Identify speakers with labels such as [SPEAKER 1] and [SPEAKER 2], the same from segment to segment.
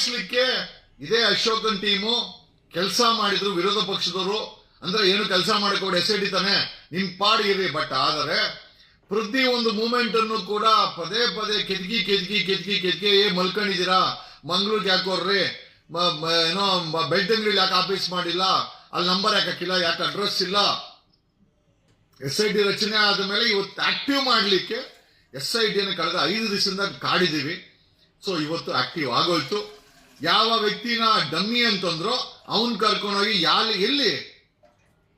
[SPEAKER 1] ಸಾಯಿಸ್ಲಿಕ್ಕೆ ಇದೇ ಅಶೋಕನ್ ಟೀಮು ಕೆಲಸ ಮಾಡಿದ್ರು ವಿರೋಧ ಪಕ್ಷದವರು. ಅಂದ್ರೆ ಏನು ಕೆಲಸ ಮಾಡಿಕೊಡಿ, ಎಸ್ ಐ ಡಿ ತಾನೆ, ನಿಮ್ ಪಾಡಿಗಿರಿ ಬಟ್ ಆದರೆ, ಪ್ರತಿ ಒಂದು ಮೂಮೆಂಟ್ ಅನ್ನು ಕೂಡ ಪದೇ ಪದೇ ಕೆದ್ಗಿ ಕೆದ್ಗಿ ಕೆದ್ಗಿ ಕೆದ್ಗಿ ಏ, ಮಲ್ಕೊಂಡಿದ್ದೀರಾ? ಮಂಗ್ಳೂರ್ಗೆ ಮ- ಏನೋ ಬೆಳ್ತಂಗಡಿಲಿ ಯಾಕೆ ಆಫೀಸ್ ಮಾಡಿಲ್ಲ? ಅಲ್ಲಿ ನಂಬರ್ ಹಾಕಿಲ್ಲ ಯಾಕೆ ಅಡ್ರೆಸ್ ಇಲ್ಲ? ಎಸ್ ಐ ಡಿ ರಚನೆ ಆದ ಮೇಲೆ ಇವತ್ತು ಆಕ್ಟಿವ್ ಮಾಡಲಿಕ್ಕೆ ಎಸ್ ಐ ಟಿಯನ್ನು ಕಳೆದ ಐದು ದಿವಸದಿಂದ ಕಾಡಿದ್ದೀವಿ. ಸೊ ಇವತ್ತು ಆಕ್ಟಿವ್ ಆಗೋಯ್ತು. ಯಾವ ವ್ಯಕ್ತಿನ ಡಮ್ಮಿ ಅಂತಂದ್ರೋ ಅವನ್ ಕರ್ಕೊಂಡೋಗಿ ಯಾಲಿ ಎಲ್ಲಿ?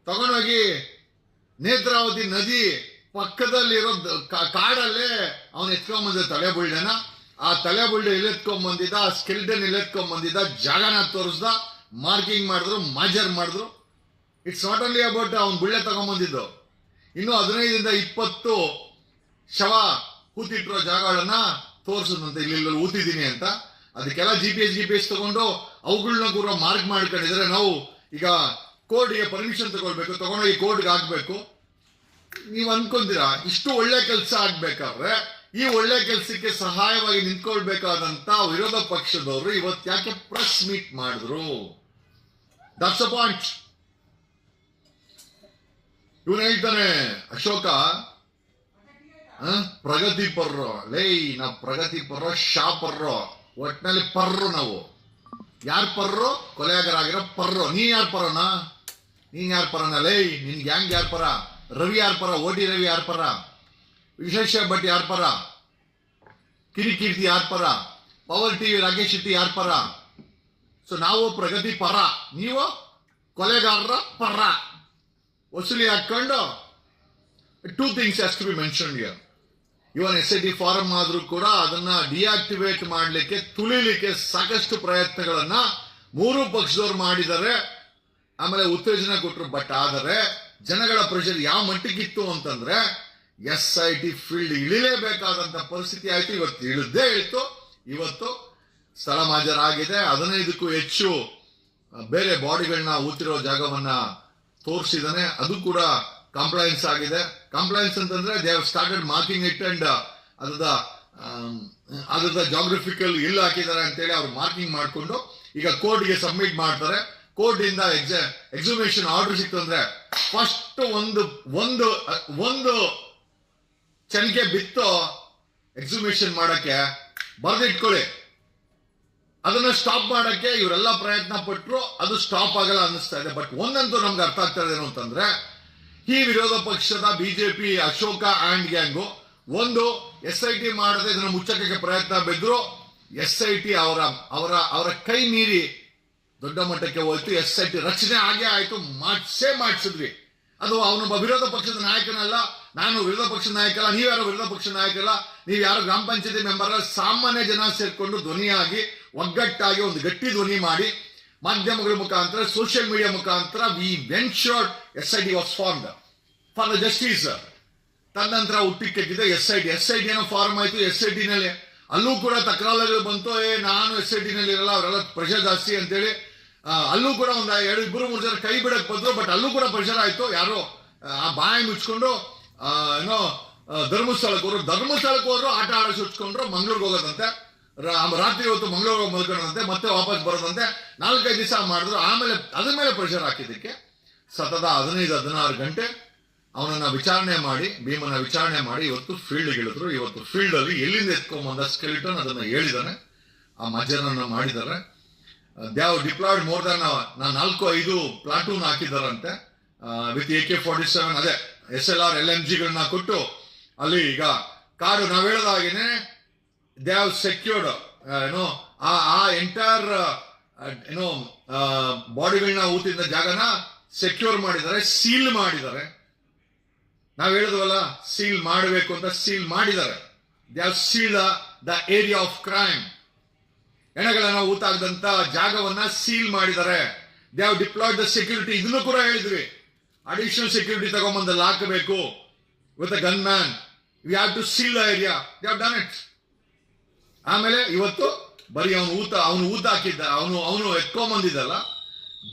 [SPEAKER 1] ತಗೊಂಡೋಗಿ ನೇತ್ರಾವತಿ ನದಿ ಪಕ್ಕದಲ್ಲಿರೋ ಕಾಡಲ್ಲೇ ಅವನ್ ಎತ್ಕೊಂಬಂದ ತಲೆ ಬುಳ್ಳೆನ ಆ ತಲೆ ಬುಳ್ಳೆ ಎಲ್ಲೆತ್ಕೊಂಡ್ ಬಂದಿದ್ದ ಆ ಸ್ಕೆಲ್ಟನ್ ಎಲ್ಲೆತ್ಕೊಂಡ್ ಬಂದಿದ್ದ ಜಾಗನ ತೋರಿಸ್ದ, ಮಾರ್ಕಿಂಗ್ ಮಾಡಿದ್ರು, ಮಾಜರ್ ಮಾಡಿದ್ರು. ಇಟ್ಸ್ ನಾಟ್ ಓನ್ಲಿ ಅಬೌಟ್ ಅವ್ನು ಬುಳ್ಳೆ ತಗೊಂಬಂದಿದ್ದು. ಇನ್ನು ಹದಿನೈದರಿಂದ ಇಪ್ಪತ್ತು ಶವ ಕೂತಿಟ್ಟಿರೋ ಜಾಗಗಳನ್ನ ತೋರಿಸಿದಂತೆ ಇಲ್ಲಿ ಊತಿದ್ದೀನಿ ಅಂತ. ಅದಕ್ಕೆಲ್ಲ G P S G P S ತಗೊಂಡು ಅವುಗಳನ್ನ ಕೂಡ ಮಾರ್ಕ್ ಮಾಡ್ಕೊಂಡಿದ್ರೆ ನಾವು ಈಗ ಕೋರ್ಟ್ಗೆ ಪರ್ಮಿಷನ್ ತಗೊಳ್ಬೇಕು ಈ ಕೋರ್ಟ್ಗೆ ಹಾಕ್ಬೇಕು. ನೀವು ಅನ್ಕೊಂತೀರಾ, ಇಷ್ಟು ಒಳ್ಳೆ ಕೆಲಸ ಆಗ್ಬೇಕಾದ್ರೆ ಈ ಒಳ್ಳೆ ಕೆಲಸಕ್ಕೆ ಸಹಾಯವಾಗಿ ನಿಂತ್ಕೊಳ್ಬೇಕಾದಂತ ವಿರೋಧ ಪಕ್ಷದವರು ಇವತ್ತು ಯಾಕೆ ಪ್ರೆಸ್ ಮೀಟ್ ಮಾಡಿದ್ರು? ದಟ್ಸ್ ಅ ಪಾಯಿಂಟ್ ಇವನು ಹೇಳ್ತಾನೆ, ಅಶೋಕ ಪ್ರಗತಿಪರ್ರೋ ಪ್ರಗತಿ ಪರ್ರೋ, ಲೇ, ನಾ ಪ್ರಗತಿ ಪರ್ರೋ. ಶಾ ಪರ್ರೋ ನಾವು. ಯಾರ್ ಪರ್ರು? ಕೊಲೆಗಾರಾಗಿರೋ ಪರ್ರು. ನೀ ಯಾರು ಪರನ ನೀನ್ ಯಾರು ಪರನ ಲೇ ನಿನ್ ಗ್ಯಾಂಗ್ ಯಾರು ಪರ ರವಿ ಯಾರು ಪರ ಓಟಿ ರವಿ ಯಾರು ಪರ ವಿಶೇಷ ಭಟ್ ಯಾರು ಪರ ಕಿರಿಕೀರ್ತಿ ಯಾರು ಪರ ಪವರ್ ಟಿವಿ ರಾಕೇಶ್ ಶೆಟ್ಟಿ ಯಾರು ಪರ ಸೊ ನಾವು ಪ್ರಗತಿ ಪರ. ನೀವು ಕೊಲೆಗಾರರ ಪರ. ವಸೂಲಿ ಹಾಕೊಂಡು two things to be mention here even S I T form ಆದರೂ ಕೂಡ ಅದನ್ನ ಡಿಆಕ್ಟಿವೇಟ್ ಮಾಡಲಿಕ್ಕೆ, ತುಳಿಲಿಕ್ಕೆ ಸಾಕಷ್ಟು ಪ್ರಯತ್ನಗಳನ್ನ ಮೂರು ಪಕ್ಷದವ್ರು ಮಾಡಿದ್ದಾರೆ. ಆಮೇಲೆ ಉತ್ತೇಜನ ಕೊಟ್ಟರು ಬಟ್ ಆದರೆ ಜನಗಳ ಪ್ರೆಷರ್ ಯಾವ ಮಟ್ಟಿಗಿತ್ತು ಅಂತಂದ್ರೆ ಎಸ್ ಐ ಟಿ ಫೀಲ್ಡ್ ಇಳಿಲೇಬೇಕಾದಂತ ಪರಿಸ್ಥಿತಿ ಆಯ್ತು. ಇವತ್ತು ಇಳಿದೇ ಇತ್ತು. ಇವತ್ತು ಸ್ಥಳ ಮಾಜರಾಗಿದೆ. ಹದಿನೈದಕ್ಕೂ ಹೆಚ್ಚು ಬೇರೆ ಬಾಡಿಗಳನ್ನ ಊತಿರೋ ಜಾಗವನ್ನ ತೋರಿಸಿದಾನೆ ಅದು ಕೂಡ ಕಂಪ್ಲೈನ್ಸ್ ಆಗಿದೆ. ಕಂಪ್ಲೈನ್ಸ್ ಅಂತಂದ್ರೆ they have started marking it and ಅದರ ಅದರ ಜಾಗ್ರಫಿಕಲ್ ಎಲ್ಲಿ ಹಾಕಿದ್ದಾರೆ ಅಂತೇಳಿ ಅವ್ರು ಮಾರ್ಕಿಂಗ್ ಮಾಡಿಕೊಂಡು ಈಗ ಕೋರ್ಟ್ಗೆ ಸಬ್ಮಿಟ್ ಮಾಡ್ತಾರೆ. ಕೋರ್ಟಿಂದ ಎಕ್ಸಾ ಎಕ್ಸಿಬಿಷನ್ ಆರ್ಡರ್ ಸಿಕ್ತು ಅಂದರೆ ಫಸ್ಟ್ ಒಂದು ಒಂದು ಒಂದು ಚನಿಕೆ ಬಿತ್ತು ಎಕ್ಸಿಬಿಷನ್ ಮಾಡೋಕ್ಕೆ ಬರೆದಿಟ್ಕೊಳ್ಳಿ. ಅದನ್ನ ಸ್ಟಾಪ್ ಮಾಡೋಕ್ಕೆ ಇವರೆಲ್ಲ ಪ್ರಯತ್ನ ಪಟ್ಟರು ಅದು ಸ್ಟಾಪ್ ಆಗಲ್ಲ ಅನ್ನಿಸ್ತಾ ಇದೆ. ಬಟ್ ಒಂದಂತೂ ನಮ್ಗೆ ಅರ್ಥ ಆಗ್ತಾ ಇದೆ ಅಂತಂದ್ರೆ ಈ ವಿರೋಧ ಪಕ್ಷದ ಬಿಜೆಪಿ, ಅಶೋಕ ಆಂಡ್ ಗ್ಯಾಂಗು ಒಂದು ಎಸ್ ಐ ಟಿ ಮಾಡದೆ ಇದನ್ನು ಮುಚ್ಚಕ್ಕೆ ಪ್ರಯತ್ನ ಬಿದ್ರು ಎಸ್ ಐ ಟಿ ಅವರ ಅವರ ಅವರ ಕೈ ಮೀರಿ ದೊಡ್ಡ ಮಟ್ಟಕ್ಕೆ ಹೋಯ್ತು. ಎಸ್ ಐ ಟಿ ರಚನೆ ಆಗೇ ಆಯ್ತು. ಮಾಡಿಸೇ ಮಾಡಿಸಿದ್ವಿ. ಅದು ಅವನೊಬ್ಬ ವಿರೋಧ ಪಕ್ಷದ ನಾಯಕನಲ್ಲ. ನಾನು ವಿರೋಧ ಪಕ್ಷದ ನಾಯಕಲ್ಲ. ನೀವ್ಯಾರೋ ವಿರೋಧ ಪಕ್ಷದ ನಾಯಕಲ್ಲ? ನೀವು ಯಾರು ಗ್ರಾಮ ಪಂಚಾಯತಿ ಮೆಂಬರ್ ಸಾಮಾನ್ಯ ಜನ ಸೇರಿಕೊಂಡು ಧ್ವನಿಯಾಗಿ, ಒಗ್ಗಟ್ಟಾಗಿ ಒಂದು ಗಟ್ಟಿ ಧ್ವನಿ ಮಾಡಿ, ಮಾಧ್ಯಮಗಳ ಮುಖಾಂತರ ಸೋಷಿಯಲ್ ಮೀಡಿಯಾ ಮುಖಾಂತರ we ensured S I D was formed for the justice ತನ್ನಂತರ ಹುಟ್ಟಿಕ್ಕಿದ್ದ S I D S I D ಏನೋ ಫಾರ್ಮ್ ಆಯ್ತು, ಎಸ್ ಐ ಡಿ ನಲ್ಲಿ. ಅಲ್ಲೂ ಕೂಡ ತಕರಾರುಗಳು ಬಂತು, ಏ, ನಾನು ಎಸ್ ಐ ಡಿ ನಲ್ಲಿ ಇರಲ್ಲ, ಅವರೆಲ್ಲ ಪ್ರೆಷರ್ ಜಾಸ್ತಿ ಅಂತೇಳಿ. ಅಲ್ಲೂ ಕೂಡ ಒಂದು ಎರಡು, ಇಬ್ಬರು, ಮೂರು ಜನ ಕೈ ಬಿಡಕ್ಕೆ ಬಂದ್ರು ಬಟ್ ಅಲ್ಲೂ ಕೂಡ ಪ್ರೆಷರ್ ಆಯ್ತು. ಯಾರು, ಆ ಬಾಯಿ ಮುಚ್ಕೊಂಡು ಏನೋ ಧರ್ಮಸ್ಥಳಕ್ಕೆ ಹೋದ್ರು. ಧರ್ಮಸ್ಥಳಕ್ಕೆ ಹೋದ್ರು, ಆಟ ಆಡಿಸಿ ಸುಚ್ಕೊಂಡ್ರು ಮಂಗ್ಳೂರ್ಗೆ ಹೋಗೋದಂತೆ. ರಾತ್ರಿ ಹೊತ್ತು ಮಂಗಳೂರು ಮಲ್ಕೊಳ್ಳೋದಂತೆ ಮತ್ತೆ ವಾಪಸ್ ಬರೋದಂತೆ. ನಾಲ್ಕೈದು ದಿವಸ ಮಾಡಿದ್ರು. ಆಮೇಲೆ, ಅದ್ರ ಮೇಲೆ ಪ್ರೆಷರ್ ಹಾಕಿದ್ದಕ್ಕೆ. ಸತತ ಹದಿನೈದು, ಹದಿನಾರು ಗಂಟೆ ಅವನನ್ನ ವಿಚಾರಣೆ ಮಾಡಿ, ಭೀಮನ ವಿಚಾರಣೆ ಮಾಡಿ ಇವತ್ತು ಫೀಲ್ಡ್ ಇಳಿದ್ರು. ಇವತ್ತು ಫೀಲ್ಡ್ ಅಲ್ಲಿ ಎಲ್ಲಿಂದ ಎತ್ಕೊಂಬಂದ ಸ್ಕೆಲಿಟನ್ ಅದನ್ನ ಹೇಳಿದಾನೆ. ಆ ಮಜನನ್ನ ಮಾಡಿದ್ದಾರೆ ದ್ಯಾವ್ ಡಿಪ್ಲಾಯ್ಡ್ ಮೋರ್ ದನ್ ನಾಲ್ಕು, ಐದು platoon ಹಾಕಿದಾರಂತೆ. With A K forty seven ಅದೇ S L R L M ಜಿಗಳನ್ನ ಕೊಟ್ಟು ಅಲ್ಲಿ ಈಗ ಕಾಡು ನಾವು ಹೇಳಿದ ಹಾಗೇನೆ ದೇ ಸೆಕ್ಯೂರ್ಡ್ ಏನೋ ಆ ಎಂಟೈರ್ ಏನೋ ಬಾಡಿಗಳನ್ನ ಊತಿದ್ದ ಜಾಗನ ಸೆಕ್ಯೂರ್ ಮಾಡಿದ್ದಾರೆ ಸೀಲ್ ಮಾಡಿದ್ದಾರೆ. ನಾವು ಹೇಳಿದ್ವಲ್ಲ ಸೀಲ್ ಮಾಡಬೇಕು ಅಂತ ಸೀಲ್ ಮಾಡಿದ್ದಾರೆ. They have seal the area of crime ಹೆಣಗಳನ್ನ ಊತಾಗದಂತ ಜಾಗವನ್ನ ಸೀಲ್ ಮಾಡಿದ್ದಾರೆ. ದೇ ಡಿಪ್ಲಾಯ್ಡ್ ದ ಸೆಕ್ಯೂರಿಟಿ ಇದನ್ನು ಕೂಡ ಹೇಳಿದ್ವಿ. ಅಡಿಷನಲ್ ಸೆಕ್ಯೂರಿಟಿ ತಗೊಂಬಂದಲ್ಲಿ ಹಾಕಬೇಕು with gunman we have to seal the area they have done it ಆಮೇಲೆ ಇವತ್ತು ಬರೀ ಅವನು ಊತ ಅವನು ಊತ ಹಾಕಿದ್ದ, ಅವನು ಅವನು ಎತ್ಕೊಂಬಂದಿದ್ದಲ್ಲ.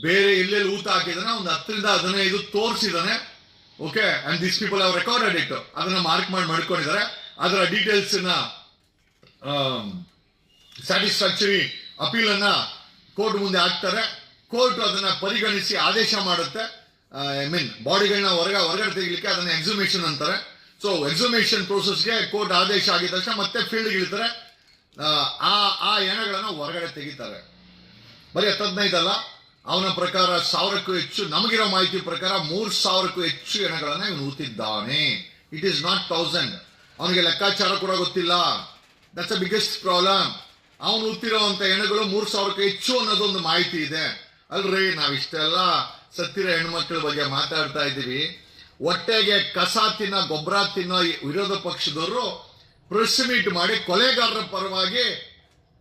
[SPEAKER 1] ಬೇರೆ ಎಲ್ಲೆಲ್ಲಿ ಊತ ಹಾಕಿದಾನೆ ಒಂದು ಹತ್ತರಿಂದ ಹದಿನೈದು ತೋರಿಸಿದಾನೆ. Okay and this people have recorded it ಅದನ್ನ ಮಾರ್ಕ್ ಮಾಡಿ ಮಾಡ್ಕೊಂಡಿದ್ದಾರೆ. ಅದರ ಡೀಟೇಲ್ಸ್ ಸ್ಯಾಟಿಸ್ಫ್ಯಾಕ್ಟರಿ ಅನ್ನ ಕೋರ್ಟ್ ಮುಂದೆ ಹಾಕ್ತಾರೆ. ಕೋರ್ಟ್ ಅದನ್ನ ಪರಿಗಣಿಸಿ ಆದೇಶ ಮಾಡುತ್ತೆ. ಐ ಮೀನ್ ಬಾಡಿಗಳನ್ನ ಹೊರಗ ಹೊರಗಡೆ ತೆಗಿಲಿಕ್ಕೆ ಅದನ್ನ ಎಕ್ಸುಮೇಷನ್ ಅಂತಾರೆ. ಸೊ ಎಕ್ಸುಮೇಷನ್ ಪ್ರೋಸೆಸ್ಗೆ ಕೋರ್ಟ್ ಆದೇಶ ಆಗಿದ ತಕ್ಷಣ ಮತ್ತೆ ಫೀಲ್ಡ್ಗೆ ಇಳ್ತಾರೆ. ಆ, ಆ ಎಣಗಳನ್ನು ಎಣಗಳನ್ನ ಹೊರಗಡೆ ತೆಗಿತಾರೆ. ಬರೀ ಹತ್ತದೈದಲ್ಲ ಅವನ ಪ್ರಕಾರ ಸಾವಿರಕ್ಕೂ ಹೆಚ್ಚು, ನಮಗಿರೋ ಮಾಹಿತಿ ಪ್ರಕಾರ ಮೂರ್ ಸಾವಿರಕ್ಕೂ ಹೆಚ್ಚು ಎಣಗಳನ್ನ ಇವನು ಊತಿದ್ದಾನೆ. ಇಟ್ ಈಸ್ ನಾಟ್ ಥೌಸಂಡ್ ಅವನಿಗೆ ಲೆಕ್ಕಾಚಾರ ಕೂಡ ಗೊತ್ತಿಲ್ಲ. ದಟ್ಸ್ ಅ ಬಿಗ್ಗೆಸ್ಟ್ ಪ್ರಾಬ್ಲಮ್ ಅವನು ಊತಿರೋಂಥ ಹೆಣಗಳು ಮೂರ್ ಸಾವಿರಕ್ಕೂ ಹೆಚ್ಚು ಅನ್ನೋದೊಂದು ಮಾಹಿತಿ ಇದೆ. ಅಲ್ರಿ ನಾವಿಷ್ಟೆಲ್ಲ ಸತ್ತಿರೋ ಹೆಣ್ಮಕ್ಳ ಬಗ್ಗೆ ಮಾತಾಡ್ತಾ ಇದ್ದೀವಿ. ಹೊಟ್ಟೆಗೆ ಕಸ ತಿನ್ನೋ ಗೊಬ್ಬರ ತಿನ್ನೋ ವಿರೋಧ ಪಕ್ಷದವರು ಪ್ರೆಸ್ ಮೀಟ್ ಮಾಡಿ ಕೊಲೆಗಾರರ ಪರವಾಗಿ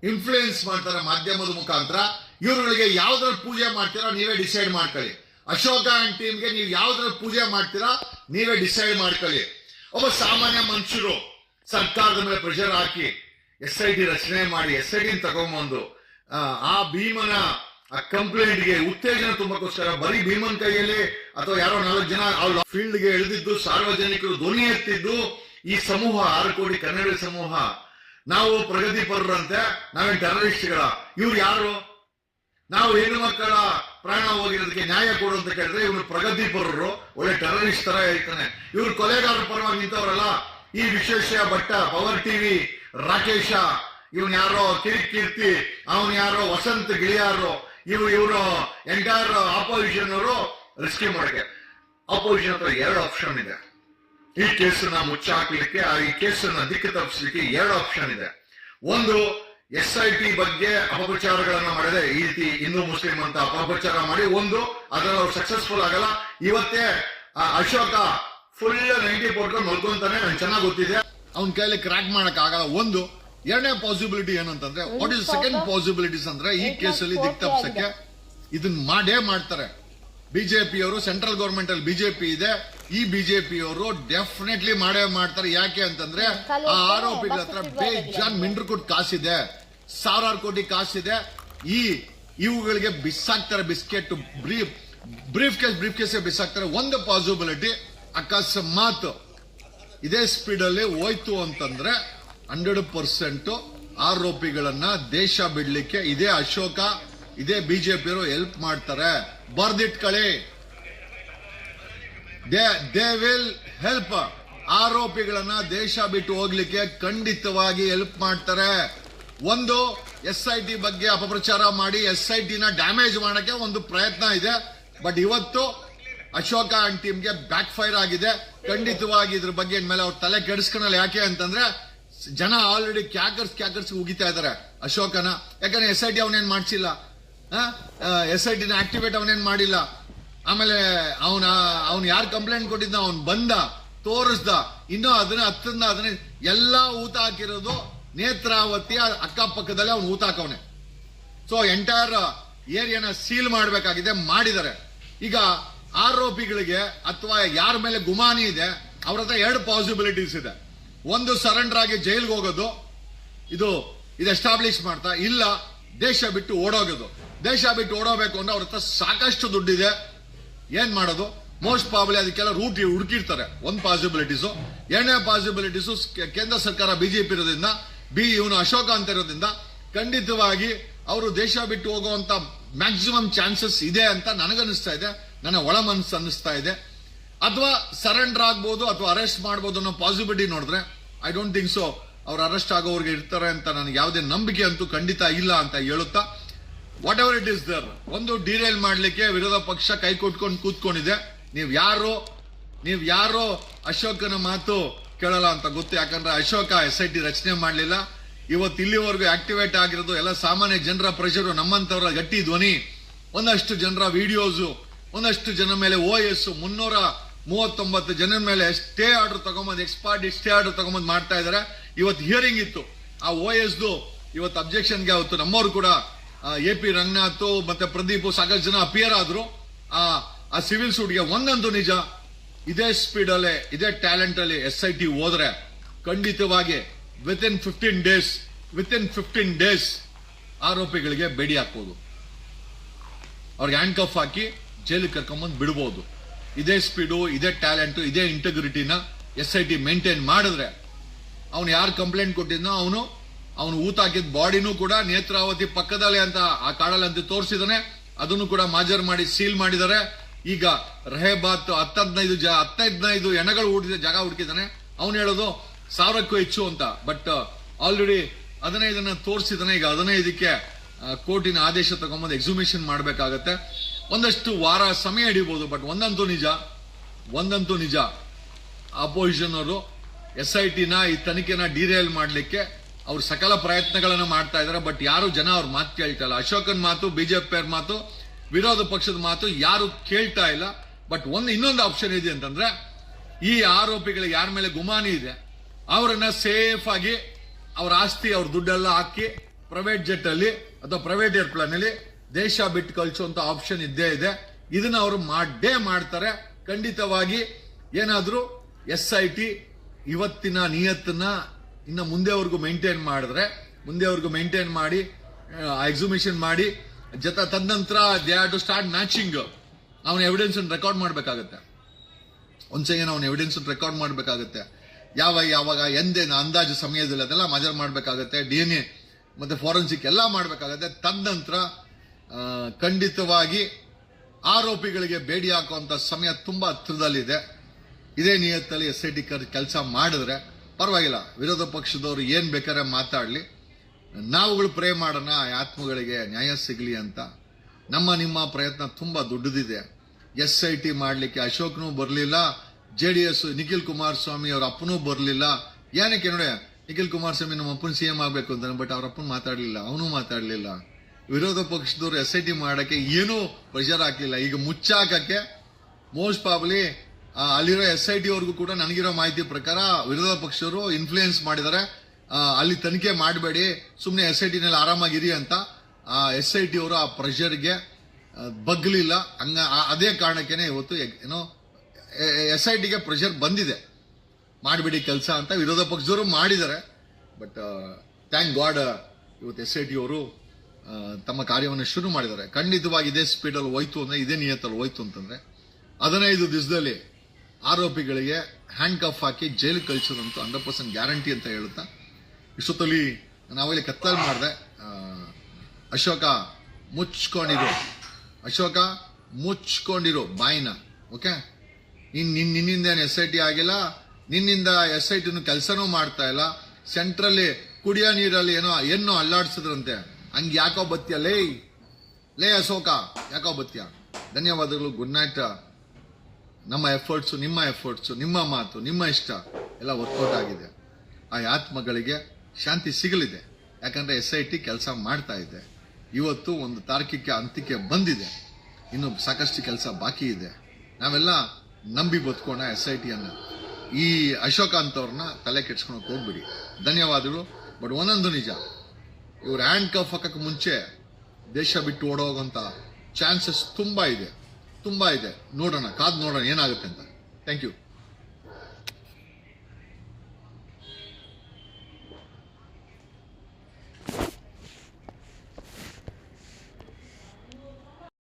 [SPEAKER 1] ಇನ್ಫ್ಲೂಯೆನ್ಸ್ ಮಾಡ್ತಾರೆ ಮಾಧ್ಯಮದ ಮುಖಾಂತರ. ಇವರುಗಳಿಗೆ ಯಾವ್ದ್ರ ಪೂಜೆ ಮಾಡ್ತೀರಾ ನೀವೇ ಡಿಸೈಡ್ ಮಾಡ್ಕೊಳ್ಳಿ. ಅಶೋಕ ಅಂಡ್ ಟೀಮ್ಗೆ ನೀವು ಯಾವ್ದ್ರ ಪೂಜೆ ಮಾಡ್ತೀರಾ ನೀವೇ ಡಿಸೈಡ್ ಮಾಡ್ಕೊಳ್ಳಿ. ಒಬ್ಬ ಸಾಮಾನ್ಯ ಮನುಷ್ಯರು ಸರ್ಕಾರದ ಮೇಲೆ ಪ್ರೆಷರ್ ಹಾಕಿ ಎಸ್ ಐ ಟಿ ರಚನೆ ಮಾಡಿ ಎಸ್ ಐ ಟಿ ತಗೊಂಬಂದು ಆ, ಭೀಮನ ಆ ಕಂಪ್ಲೇಂಟ್ಗೆ ಉತ್ತೇಜನ ತುಂಬಕ್ಕೋಸ್ಕರ ಬರೀ ಭೀಮನ್ ಕೈಯಲ್ಲಿ ಅಥವಾ ಯಾರೋ ನಾಲ್ಕು ಜನ ಫೀಲ್ಡ್ಗೆ ಇಳಿದಿದ್ದು ಸಾರ್ವಜನಿಕರು ಧ್ವನಿ ಎತ್ತಿದ್ದು ಈ ಸಮೂಹ ಆರು ಕೋಟಿ ಕನ್ನಡ ಸಮೂಹ ನಾವು ಪ್ರಗತಿಪರರಂತೆ ನಾವೇನ್ ಟೆರರಿಸ್ಟ್ಗಳ. ಇವ್ರು ಯಾರು? ನಾವು ಹೆಣ್ಣು ಮಕ್ಕಳ ಪ್ರಾಣ ಹೋಗಿರೋದಕ್ಕೆ ನ್ಯಾಯ ಕೊಡು ಅಂತ ಕೇಳಿದ್ರೆ ಇವ್ರು ಪ್ರಗತಿಪರರು, ಒಳ್ಳೆ ಟೆರರಿಸ್ಟ್ ತರ ಹೇಳ್ತಾನೆ ಇವ್ರು ಕೊಲೆಗಾರರ ಪರವಾಗಿ ನಿಂತವರಲ್ಲ, ಈ ವಿಶೇಷ ಭಟ್ಟ, ಪವರ್ ಟಿವಿ, ರಾಕೇಶ, ಇವನ್ ಯಾರೋ ಕಿರಿ ಕೀರ್ತಿ, ಅವನ್ ಯಾರೋ ವಸಂತ್ ಗಿಳಿಯಾರು, ಇವ್ರು, ಇವರು ಎಂಟೈರ್ ಆಪೋಸಿಷನ್ ಅವರು ರಿಸ್ಕಿ ಮಾಡಕ್ಕೆ ಆಪೋಸಿಷನ್ ಹತ್ರ ಎರಡು ಆಪ್ಷನ್ ಇದೆ. ಈ ಕೇಸನ್ನ ಮುಚ್ಚಾಕ್ಲಿಕ್ಕೆ ಆ ಈ ಕೇಸನ್ನ ದಿಕ್ಕು ತಪ್ಪಿಸ್ಲಿಕ್ಕೆ ಎರಡು ಆಪ್ಷನ್ ಇದೆ. ಒಂದು ಎಸ್ ಐ ಟಿ ಬಗ್ಗೆ ಅಪಪ್ರಚಾರಗಳನ್ನ ಮಾಡಿದೆ. ಈ ರೀತಿ ಹಿಂದೂ ಮುಸ್ಲಿಂ ಅಂತ ಅಪಪ್ರಚಾರ ಮಾಡಿ ಒಂದು ಅದ್ರಲ್ಲಿ ಅವ್ರು ಸಕ್ಸಸ್ಫುಲ್ ಆಗಲ್ಲ. ಇವತ್ತೇ ಆ ಅಶೋಕ ಫುಲ್ ನೈಂಟಿ ಪಡ್ಕೊಂಡು ನೋಡ್ಕೊಂತಾನೆ ನನ್ಗೆ ಚೆನ್ನಾಗಿ ಗೊತ್ತಿದೆ. ಅವ್ನ ಕೈಯಲ್ಲಿ ಕ್ರಾಕ್ ಮಾಡಕ್ ಆಗಲ್ಲ. ಒಂದು ಎರಡನೇ ಪಾಸಿಬಿಲಿಟಿ ಏನಂತಂದ್ರೆ ವಾಟ್ ಇಸ್ ಸೆಕೆಂಡ್ ಪಾಸಿಬಿಲಿಟೀಸ್ ಅಂದ್ರೆ ಈ ಕೇಸಲ್ಲಿ ದಿಕ್ ತಪ್ಸಕ್ಕೆ ಇದನ್ನ ಮಾಡೇ ಮಾಡ್ತಾರೆ. ಬಿಜೆಪಿಯವರು ಸೆಂಟ್ರಲ್ ಗೌರ್ಮೆಂಟ್ ಅಲ್ಲಿ ಬಿಜೆಪಿ ಇದೆ. ಈ ಬಿಜೆಪಿಯವರು ಡೆಫಿನೆಟ್ಲಿ ಮಾಡೇ ಮಾಡ್ತಾರೆ. ಯಾಕೆ ಅಂತಂದ್ರೆ ಆ ಆರೋಪಿಗಳ ಹತ್ರ ಬೇಜಾನ್ ಮಿಂಡ್ರ ಕೊಟ್ಟು ಕಾಸಿದೆ. ಸಾವಿರಾರು ಕೋಟಿ ಕಾಸಿದೆ. ಈ ಇವುಗಳಿಗೆ ಬಿಸಾಕ್ತಾರೆ biscuit brief briefcase briefcase ಬಿಸಾಕ್ತಾರೆ. ಒಂದು ಪಾಸಿಬಿಲಿಟಿ ಅಕಸ್ಮಾತ್ ಇದೇ ಸ್ಪೀಡ್ ಅಲ್ಲಿ ಹೋಯ್ತು ಅಂತಂದ್ರೆ ಹಂಡ್ರೆಡ್ ಪರ್ಸೆಂಟ್ ಆರೋಪಿಗಳನ್ನ ದೇಶ ಬಿಡ್ಲಿಕ್ಕೆ ಇದೇ ಅಶೋಕ ಇದೇ ಬಿಜೆಪಿಯವರು ಹೆಲ್ಪ್ ಮಾಡ್ತಾರೆ. ಬರ್ದಿಟ್ಕೊಳ್ಳಿ ದೇ ವಿಲ್ ಹೆಲ್ಪ್. ಆರೋಪಿಗಳನ್ನ ದೇಶ ಬಿಟ್ಟು ಹೋಗ್ಲಿಕ್ಕೆ ಖಂಡಿತವಾಗಿ ಹೆಲ್ಪ್ ಮಾಡ್ತಾರೆ. ಒಂದು, ಎಸ್ ಐ ಟಿ ಬಗ್ಗೆ ಅಪಪ್ರಚಾರ ಮಾಡಿ ಎಸ್ ಐ ಟಿನ ಡ್ಯಾಮೇಜ್ ಮಾಡೋಕ್ಕೆ ಒಂದು ಪ್ರಯತ್ನ ಇದೆ. ಬಟ್ ಇವತ್ತು ಅಶೋಕ ಅಂಡ್ ಟೀಮ್ಗೆ ಬ್ಯಾಕ್ ಫೈರ್ ಆಗಿದೆ. ಖಂಡಿತವಾಗಿ ಇದ್ರ ಬಗ್ಗೆ ಮೇಲೆ ಅವ್ರು ತಲೆ ಕೆಡಿಸ್ಕೊಳಲ್ಲ ಯಾಕೆ ಅಂತಂದ್ರೆ, ಜನ ಆಲ್ರೆಡಿ ಕ್ಯಾಕರ್ಸ್ ಕ್ಯಾಕರ್ಸ್ ಉಗಿತಾ ಇದಾರೆ ಅಶೋಕನ. ಯಾಕಂದ್ರೆ ಎಸ್ ಐ ಟಿ ಅವನೇನ್ ಮಾಡಿಸಿಲ್ಲ. ಎಸ್ ಐ ಟಿನ ಆಕ್ಟಿವೇಟ್ ಅವನೇನ್ ಮಾಡಿಲ್ಲ. ಆಮೇಲೆ ಅವನ, ಅವನು ಯಾರು ಕಂಪ್ಲೇಂಟ್ ಕೊಟ್ಟಿದ್ದ ಅವ್ನು ಬಂದ, ತೋರಿಸ್ದ. ಇನ್ನೂ ಅದನ್ನ ಹತ್ತರಿಂದ ಅದನ್ನ ಎಲ್ಲಾ ಊತ ಹಾಕಿರೋದು ನೇತ್ರಾವತಿಯ ಅಕ್ಕಪಕ್ಕದಲ್ಲೇ ಅವ್ನು ಊತ ಹಾಕವನೆ. ಸೊ ಎಂಟೈರ್ ಏರಿಯಾನ ಸೀಲ್ ಮಾಡಬೇಕಾಗಿದೆ, ಮಾಡಿದ್ದಾರೆ. ಈಗ ಆರೋಪಿಗಳಿಗೆ ಅಥವಾ ಯಾರ ಮೇಲೆ ಗುಮಾನಿ ಇದೆ, ಅವ್ರ ಹತ್ರ ಎರಡು ಪಾಸಿಬಿಲಿಟೀಸ್ ಇದೆ. ಒಂದು ಸರೆಂಡರ್ ಆಗಿ ಜೈಲ್ಗೆ ಹೋಗೋದು, ಇದು ಇದು ಎಸ್ಟಾಬ್ಲಿಷ್ ಮಾಡ್ತಾ, ಇಲ್ಲ ದೇಶ ಬಿಟ್ಟು ಓಡೋಗೋದು. ದೇಶ ಬಿಟ್ಟು ಓಡೋಬೇಕು ಅಂದ್ರೆ ಅವ್ರ ಹತ್ರ ಸಾಕಷ್ಟು ದುಡ್ಡಿದೆ. ಏನ್ ಮಾಡೋದು? ಮೋಸ್ಟ್ ಪ್ರಾಬಲಿ ಅದಕ್ಕೆಲ್ಲ ರೂಟ್ ಹುಡುಕಿರ್ತಾರೆ. ಒಂದು ಪಾಸಿಬಿಲಿಟೀಸು ಎರಡನೇ ಪಾಸಿಬಿಲಿಟೀಸು ಕೇಂದ್ರ ಸರ್ಕಾರ ಬಿಜೆಪಿ ಇರೋದ್ರಿಂದ ಬಿ ಇವನು ಅಶೋಕ ಅಂತ ಇರೋದ್ರಿಂದ, ಖಂಡಿತವಾಗಿ ಅವರು ದೇಶ ಬಿಟ್ಟು ಹೋಗುವಂತ ಮ್ಯಾಕ್ಸಿಮಮ್ ಚಾನ್ಸಸ್ ಇದೆ ಅಂತ ನನಗನ್ನಿಸ್ತಾ ಇದೆ. ನನ್ನ ಒಳ ಮನಸ್ಸು ಅನ್ನಿಸ್ತಾ ಇದೆ. ಅಥವಾ ಸರೆಂಡರ್ ಆಗ್ಬೋದು ಅಥವಾ ಅರೆಸ್ಟ್ ಮಾಡ್ಬೋದು ಅನ್ನೋ ಪಾಸಿಬಿಲಿಟಿ ನೋಡಿದ್ರೆ ಐ ಡೋಂಟ್ ಥಿಂಕ್ ಸೊ ಅವ್ರು ಅರೆಸ್ಟ್ ಆಗೋರ್ಗೆ ಇರ್ತಾರೆ ಅಂತ ನನಗೆ ಯಾವುದೇ ನಂಬಿಕೆ ಅಂತೂ ಖಂಡಿತ ಇಲ್ಲ ಅಂತ ಹೇಳುತ್ತಾ whatever it is there ಒಂದು ಡಿರೇಲ್ ಮಾಡಲಿಕ್ಕೆ ವಿರೋಧ ಪಕ್ಷ ಕೈ ಕೊಟ್ಕೊಂಡು ಕೂತ್ಕೊಂಡಿದೆ. ನೀವು ಯಾರು ನೀವು ಯಾರು ಅಶೋಕನ ಮಾತು ಕೇಳಲ್ಲ ಅಂತ ಗೊತ್ತು. ಯಾಕಂದ್ರೆ ಅಶೋಕ ಎಸ್ ಐ ಟಿ ರಚನೆ ಮಾಡಲಿಲ್ಲ. ಇವತ್ತು ಇಲ್ಲಿವರೆಗೂ ಆಕ್ಟಿವೇಟ್ ಆಗಿರೋದು ಎಲ್ಲ ಸಾಮಾನ್ಯ ಜನರ ಪ್ರೆಷರು ನಮ್ಮಂತವರ ಗಟ್ಟಿ ಧ್ವನಿ. ಒಂದಷ್ಟು ಜನರ ವಿಡಿಯೋಸು ಒಂದಷ್ಟು ಜನ ಮೇಲೆ ಓ ಎಸ್ ಮುನ್ನೂರ ಮೂವತ್ತೊಂಬತ್ತು ಜನ ಮೇಲೆ ಸ್ಟೇ ಆರ್ಡರ್ ತಗೊಂಬಂದು ಎಕ್ಸ್ಪರ್ಟ್ ಸ್ಟೇ ಆರ್ಡರ್ ತಗೊಂಬಂದು ಮಾಡ್ತಾ ಇದ್ದಾರೆ. ಇವತ್ತು ಹಿಯರಿಂಗ್ ಇತ್ತು. ಆ ಓ ಎಸ್ದು ಇವತ್ತು ಅಬ್ಜೆಕ್ಷನ್ಗೆ ಅವತ್ತು ನಮ್ಮವರು ಕೂಡ ಎ ಪಿ ರಂಗನಾಥ್, ಮತ್ತೆ ಪ್ರದೀಪ್ ಸಾಕಷ್ಟು ಜನ ಅಪಿಯರ್ ಆದ್ರು. ಆ ಆ ಸಿವಿಲ್ ಸೂಟ್ಗೆ ಒಂದಂತೂ ನಿಜ. ಇದೇ ಸ್ಪೀಡ್ ಅಲ್ಲೇ, ಇದೇ ಟ್ಯಾಲೆಂಟ್ ಅಲ್ಲಿ ಎಸ್ ಐ ಟಿ ಹೋದ್ರೆ ಖಂಡಿತವಾಗಿ within fifteen days within fifteen days ಆರೋಪಿಗಳಿಗೆ ಬೇಡಿ ಹಾಕ್ಬೋದು. ಅವ್ರಿಗೆ ಹ್ಯಾಂಡ್ ಕಫ್ ಹಾಕಿ ಜೈಲಿಗೆ ಕರ್ಕೊಂಬಂದು ಬಿಡ್ಬೋದು. ಇದೇ ಸ್ಪೀಡು ಇದೇ ಟ್ಯಾಲೆಂಟು ಇದೇ ಇಂಟಗ್ರಿಟಿನ ಎಸ್ ಐ ಟಿ ಮೇಂಟೈನ್ ಮಾಡಿದ್ರೆ ಅವನು ಯಾರು ಕಂಪ್ಲೇಂಟ್ ಕೊಟ್ಟಿದ್ನೋ ಅವನು ಅವನು ಊತ ಹಾಕಿದ ಬಾಡಿನೂ ಕೂಡ ನೇತ್ರಾವತಿ ಪಕ್ಕದಲ್ಲೇ ಅಂತ ಆ ಕಾಡಲ್ಲಿ ಅಂತ ತೋರಿಸಿದಾನೆ. ಅದನ್ನು ಕೂಡ ಮಾಜರ್ ಮಾಡಿ ಸೀಲ್ ಮಾಡಿದ್ದಾರೆ ಈಗ ರೆಹಬಾತ್ ಹತ್ತದ್ನೈದು ಜ, ಹತ್ತೈದ್ನೈದು ಎಣಗಳು ಹುಡುಕಿದ ಜಾಗ ಹುಡುಕಿದಾನೆ. ಅವನು ಹೇಳೋದು ಸಾವಿರಕ್ಕೂ ಹೆಚ್ಚು ಅಂತ. ಬಟ್ ಆಲ್ರೆಡಿ ಹದಿನೈದನ್ನ ತೋರಿಸಿದಾನೆ. ಈಗ ಹದಿನೈದಕ್ಕೆ ಕೋರ್ಟಿನ ಆದೇಶ ತಗೊಂಬಂದು ಎಕ್ಸಿಮಿಷನ್ ಮಾಡಬೇಕಾಗತ್ತೆ. ಒಂದಷ್ಟು ವಾರ ಸಮಯ ಹಿಡಿಬೋದು ಬಟ್ ಒಂದಂತೂ ನಿಜ ಒಂದಂತೂ ನಿಜ. ಅಪೋಸಿಷನ್ ಅವರು ಎಸ್ ಐ ಟಿನ ಈ ತನಿಖೆನ ಡಿರೇಲ್ ಮಾಡಲಿಕ್ಕೆ ಅವ್ರು ಸಕಲ ಪ್ರಯತ್ನಗಳನ್ನು ಮಾಡ್ತಾ ಇದ್ದಾರೆ ಬಟ್ ಯಾರು ಜನ ಅವ್ರ ಮಾತು ಕೇಳ್ತಾ ಇಲ್ಲ. ಅಶೋಕನ್ ಮಾತು, ಬಿಜೆಪಿ ಮಾತು, ವಿರೋಧ ಪಕ್ಷದ ಮಾತು ಯಾರು ಕೇಳ್ತಾ ಇಲ್ಲ. ಬಟ್ ಒಂದು ಇನ್ನೊಂದು ಆಪ್ಷನ್ ಇದೆ ಅಂತಂದ್ರೆ, ಈ ಆರೋಪಿಗಳಿಗೆ ಯಾರ ಮೇಲೆ ಗುಮಾನಿ ಇದೆ, ಅವರನ್ನ ಸೇಫ್ ಆಗಿ ಅವ್ರ ಆಸ್ತಿ, ಅವ್ರ ದುಡ್ಡೆಲ್ಲ ಹಾಕಿ ಪ್ರೈವೇಟ್ ಜೆಟ್ ಅಲ್ಲಿ ಅಥವಾ ಪ್ರೈವೇಟ್ ಏರ್ಪ್ಲೇನ್ ಅಲ್ಲಿ ದೇಶ ಬಿಟ್ಟು ಕಳಿಸುವಂತ ಆಪ್ಷನ್ ಇದ್ದೇ ಇದೆ. ಇದನ್ನ ಅವರು ಮಾಡೇ ಮಾಡ್ತಾರೆ. ಖಂಡಿತವಾಗಿ ಏನಾದರೂ ಎಸ್ ಐ ಟಿ ಇವತ್ತಿನ ನಿಯತ್ತನ್ನ ಇನ್ನು ಮುಂದೆವರೆಗೂ ಮೇಂಟೈನ್ ಮಾಡಿದ್ರೆ, ಮುಂದೆ ಅವ್ರಿಗೂ ಮೇಂಟೈನ್ ಮಾಡಿ ಎಕ್ಸಿಬಿಷನ್ ಮಾಡಿ, ಜೊತೆ ತದನಂತರ they are to start matching ಅವನ ಎವಿಡೆನ್ಸ್ ರೆಕಾರ್ಡ್ ಮಾಡಬೇಕಾಗತ್ತೆ. ಒಂದ್ಸಲ ಅವನ ಎವಿಡೆನ್ಸ್ ರೆಕಾರ್ಡ್ ಮಾಡಬೇಕಾಗುತ್ತೆ. ಯಾವ, ಯಾವಾಗ, ಎಂದೇನು ಅಂದಾಜು ಸಮಯದಲ್ಲಿ ಅದೆಲ್ಲ ಮಜರ್ ಮಾಡಬೇಕಾಗತ್ತೆ. ಡಿ ಎನ್ ಎ ಮತ್ತು ಫಾರೆನ್ಸಿಕ್ ಎಲ್ಲ ಮಾಡಬೇಕಾಗತ್ತೆ. ತದನಂತರ ಖಂಡಿತವಾಗಿ ಆರೋಪಿಗಳಿಗೆ ಬೇಡಿ ಹಾಕುವಂಥ ಸಮಯ ತುಂಬ ಹತ್ತಿರದಲ್ಲಿದೆ ಇದೇ ನಿಯತ್ತಲ್ಲಿ ಎಸ್ ಐ ಟಿ ಕೆಲಸ ಮಾಡಿದ್ರೆ ಪರವಾಗಿಲ್ಲ, ವಿರೋಧ ಪಕ್ಷದವರು ಏನು ಬೇಕಾದ್ರೆ ಮಾತಾಡ್ಲಿ. ನಾವುಗಳು ಪ್ರೇ ಮಾಡೋಣ ಆತ್ಮಗಳಿಗೆ ನ್ಯಾಯ ಸಿಗಲಿ ಅಂತ. ನಮ್ಮ, ನಿಮ್ಮ ಪ್ರಯತ್ನ ತುಂಬಾ ದೊಡ್ಡದಿದೆ. ಎಸ್ ಐ ಟಿ ಮಾಡಲಿಕ್ಕೆ ಅಶೋಕ್ನೂ ಬರಲಿಲ್ಲ, J D S Nikhil Kumaraswamy ಅವ್ರ ಅಪ್ಪನೂ ಬರಲಿಲ್ಲ. ಏನಕ್ಕೆ ನೋಡಿ, ನಿಖಿಲ್ ಕುಮಾರಸ್ವಾಮಿ ನಮ್ಮ ಅಪ್ಪನ ಸಿ ಎಂ ಆಗಬೇಕು ಅಂತಾನೆ, ಬಟ್ ಅವ್ರ ಅಪ್ಪನ ಮಾತಾಡಲಿಲ್ಲ, ಅವನು ಮಾತಾಡಲಿಲ್ಲ. ವಿರೋಧ ಪಕ್ಷದವ್ರು ಎಸ್ ಐ ಟಿ ಮಾಡೋಕ್ಕೆ ಏನೂ ಪ್ರೆಷರ್ ಹಾಕಲಿಲ್ಲ. ಈಗ ಮುಚ್ಚಾಕಕ್ಕೆ ಮೋಸ್ಟ್ ಪ್ರಾಬ್ಲಿ ಅಲ್ಲಿರೋ ಎಸ್ ಐ ಟಿ ಅವ್ರಿಗೂ ಕೂಡ ನನಗಿರೋ ಮಾಹಿತಿ ಪ್ರಕಾರ ವಿರೋಧ ಪಕ್ಷರು ಇನ್ಫ್ಲೂಯೆನ್ಸ್ ಮಾಡಿದ್ದಾರೆ. ಅಲ್ಲಿ ತನಿಖೆ ಮಾಡಬೇಡಿ. ಸುಮ್ಮನೆ ಎಸ್ ಐ ಟಿನಲ್ಲಿ ಆರಾಮಾಗಿರಿ ಅಂತ, ಆ ಎಸ್ ಐ ಟಿ ಅವರು ಆ ಪ್ರೆಷರ್ಗೆ ಬಗ್ಲಿಲ್ಲ. ಹಂಗ ಅದೇ ಕಾರಣಕ್ಕೇನೆ ಇವತ್ತು ಏನೋ ಎಸ್ ಐ ಟಿಗೆ ಪ್ರೆಷರ್ ಬಂದಿದೆ. ಮಾಡಿಬಿಡಿ ಕೆಲಸ ಅಂತ ವಿರೋಧ ಪಕ್ಷದವರು ಮಾಡಿದ್ದಾರೆ. ಬಟ್ ಥ್ಯಾಂಕ್ ಗಾಡ್ ಇವತ್ತು ಎಸ್ ಐ ಟಿ ಅವರು ತಮ್ಮ ಕಾರ್ಯವನ್ನು ಶುರು ಮಾಡಿದ್ದಾರೆ. ಖಂಡಿತವಾಗಿ ಇದೇ ಸ್ಪೀಡಲ್ಲಿ ಹೋಯ್ತು ಅಂದರೆ, ಇದೇ ನಿಯತ್ತಲ್ಲಿ ಹೋಯ್ತು ಅಂತಂದರೆ, ಹದಿನೈದು ದಿವಸದಲ್ಲಿ ಆರೋಪಿಗಳಿಗೆ ಹ್ಯಾಂಡ್ ಕಫ್ ಹಾಕಿ ಜೈಲಿಗೆ ಕಳಿಸೋದಂತೂ ಹಂಡ್ರೆಡ್ ಪರ್ಸೆಂಟ್ ಗ್ಯಾರಂಟಿ ಅಂತ ಹೇಳುತ್ತಾ? ಇಷ್ಟೊತ್ತಲ್ಲಿ ನಾವಲ್ಲಿ ಕತ್ತಲ್ ಮಾಡಿದೆ ಅಶೋಕ ಮುಚ್ಕೊಂಡಿರೋ ಅಶೋಕ ಮುಚ್ಕೊಂಡಿರೋ ಬಾಯಿನ ಓಕೆ ಇನ್, ನಿನ್, ನಿನ್ನಿಂದ ಏನು ಎಸ್ ಐ ಟಿ ಆಗಿಲ್ಲ, ನಿನ್ನಿಂದ ಎಸ್ ಐ ಟಿನೂ ಕೆಲಸನೂ ಮಾಡ್ತಾ ಇಲ್ಲ ಸೆಂಟ್ರಲ್ಲಿ ಕುಡಿಯೋ ನೀರಲ್ಲಿ ಏನೋ ಏನೋ ಅಲ್ಲಾಡ್ಸಿದ್ರಂತೆ, ಹಂಗೆ ಯಾಕೋ ಬತ್ತಿಯ? ಲೇ ಲೇ ಅಶೋಕ, ಯಾಕೋ ಬತ್ತಿಯ? ಧನ್ಯವಾದಗಳು ಗುಡ್ ನೈಟ್ ನಮ್ಮ ಎಫರ್ಟ್ಸು ನಿಮ್ಮ ಎಫರ್ಟ್ಸು ನಿಮ್ಮ ಮಾತು, ನಿಮ್ಮ ಇಷ್ಟ ಎಲ್ಲ ವರ್ಕೌಟ್ ಆಗಿದೆ. ಆ ಆತ್ಮಗಳಿಗೆ ಶಾಂತಿ ಸಿಗಲಿದೆ. ಯಾಕಂದರೆ ಎಸ್ ಐ ಟಿ ಕೆಲಸ ಮಾಡ್ತಾ ಇದೆ. ಇವತ್ತು ಒಂದು ತಾರ್ಕಿಕ ಅಂತ್ಯಕ್ಕೆ ಬಂದಿದೆ. ಇನ್ನು ಸಾಕಷ್ಟು ಕೆಲಸ ಬಾಕಿ ಇದೆ. ನಾವೆಲ್ಲ ನಂಬಿ ಬದುಕೋಣ ಎಸ್ ಐ ಟಿಯನ್ನು ಈ ಅಶೋಕ ಅಂತವ್ರನ್ನ ತಲೆ ಕೆಡ್ಸ್ಕೊಳಕ್ಕೆ ಹೋಗ್ಬಿಡಿ. ಧನ್ಯವಾದಗಳು. ಬಟ್ ಒಂದೊಂದು ನಿಜ. ಇವ್ರು ಹ್ಯಾಂಡ್ ಕಫ್ ಹಾಕಕ್ಕೆ ಮುಂಚೆ ದೇಶ ಬಿಟ್ಟು ಓಡೋಗೋಂಥ ಚಾನ್ಸಸ್ ತುಂಬ ಇದೆ. ತುಂಬಾ ಇದೆ. ನೋಡೋಣ ಕಾದು ನೋಡೋಣ ಏನಾಗುತ್ತೆ ಅಂತ. Thank you